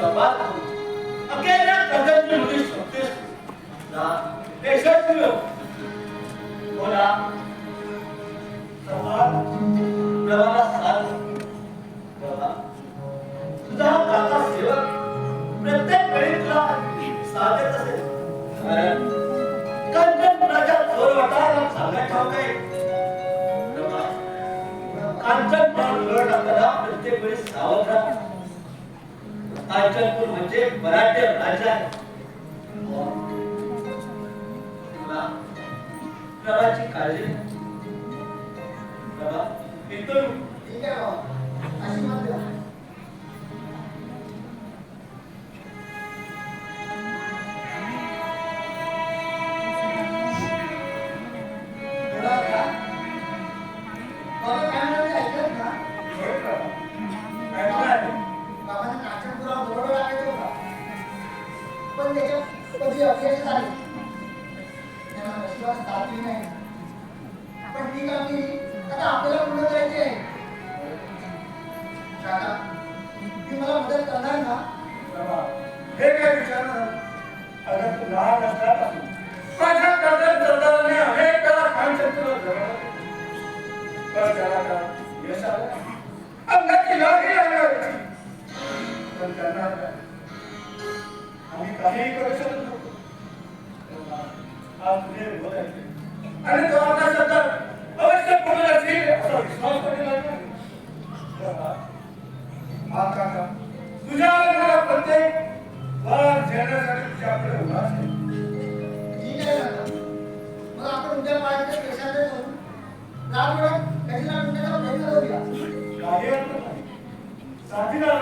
संवाद करू अखेर या कर्जाची मुली शोधतेस ना यशस्वी हो बोला संवाद साथ प्रभा तुझा काका सेवक प्रत्येक वेळी तुला साथ देत असेल वाटायला सांगायचं प्रत्येक वेळी सावध राहा कांचनपूर म्हणजे मराठी राजा प्रभाची काळजी प्रभा येतो ठीक आहे हो. बाबा पण त्याच्यात कधी अपयश झाले. त्यांना विश्वास साथ नाही. पण ती कामगिरी आता आपल्याला पूर्ण करायची आहे. काका, मला मदत करणार ना हे काय विचारणार अगं तू लहान असल्यापासून माझ्या कर्जात सरदाराने अनेक वेळा कांचनपुरात जगवलं. पण त्याला का यश आलं अंगाची लागली आली पण त्यांना बोल ऐकले. आणि तो आपला सरदार अवश्य पूर्ण असेल असा विश्वास हा काका तुझ्या मला प्रत्येक वार झेलण्यासाठी तुझ्याकडे उभा असेल ठीक आहे. मग आपण उद्या जाऊन प्रयत्न करूया काही अर्थ नाही साथीदार